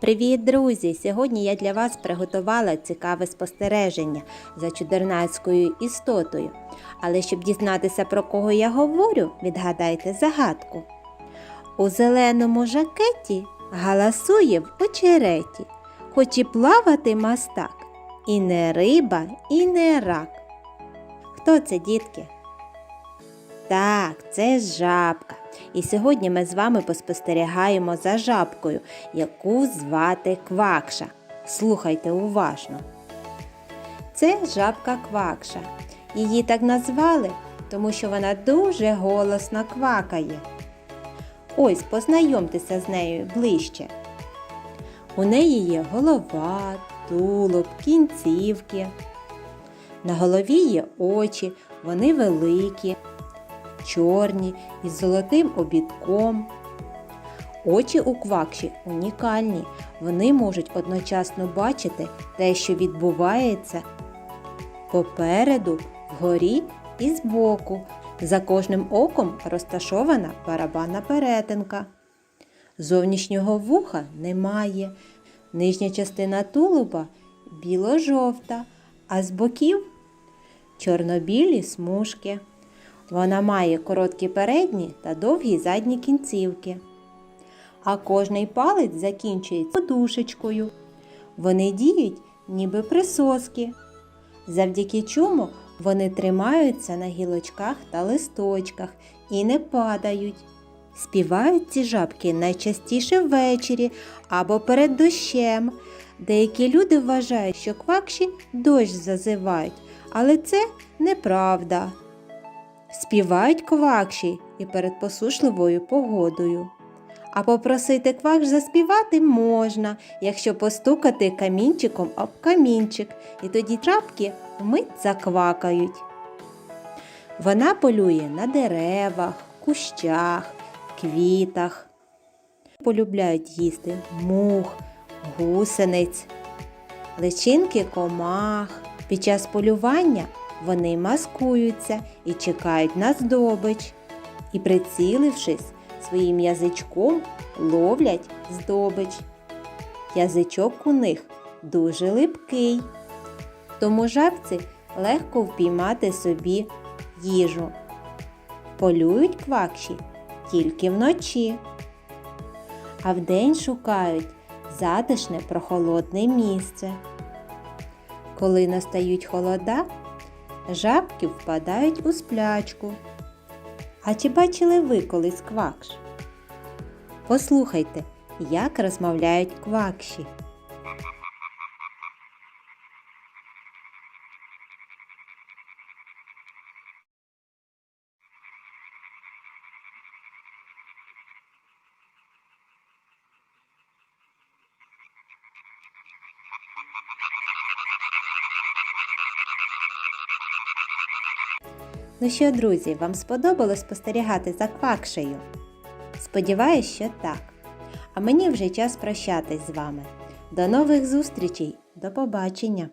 Привіт, друзі! Сьогодні я для вас приготувала цікаве спостереження за чудернацькою істотою. Але щоб дізнатися, про кого я говорю, відгадайте загадку. У зеленому жакеті галасує в очереті, хоч і плавати мастак, і не риба, і не рак. Хто це, дітки? Так, це жабка. І сьогодні ми з вами поспостерігаємо за жабкою, яку звати Квакша. Слухайте уважно. Це жабка Квакша. Її так назвали, тому що вона дуже голосно квакає. Ось познайомтеся з нею ближче. У неї є голова, тулуб, кінцівки. На голові є очі, вони великі чорні із золотим обідком. Очі у квакші унікальні. Вони можуть одночасно бачити те, що відбувається попереду, вгорі і збоку. За кожним оком розташована барабанна перетинка. Зовнішнього вуха немає. Нижня частина тулуба біло-жовта, а з боків чорно-білі смужки. Вона має короткі передні та довгі задні кінцівки. А кожний палець закінчується подушечкою. Вони діють ніби присоски, завдяки чому вони тримаються на гілочках та листочках і не падають. Співають ці жабки найчастіше ввечері або перед дощем. Деякі люди вважають, що квакші дощ зазивають, але це неправда. Співають квакші і перед посушливою погодою. А попросити квакш заспівати можна, якщо постукати камінчиком об камінчик, і тоді жабки вмить заквакають. Вона полює на деревах, кущах, квітах. Полюбляють їсти мух, гусениць, личинки комах. Під час полювання вони маскуються і чекають на здобич. І, прицілившись, своїм язичком ловлять здобич. Язичок у них дуже липкий, тому жабці легко впіймати собі їжу. Полюють квакші тільки вночі, а вдень шукають затишне прохолодне місце. Коли настають холода, жабки впадають у сплячку. А чи бачили ви колись квакш? Послухайте, як розмовляють квакші. Ну що, друзі, вам сподобалось спостерігати за квакшею? Сподіваюсь, що так. А мені вже час прощатись з вами. До нових зустрічей, до побачення!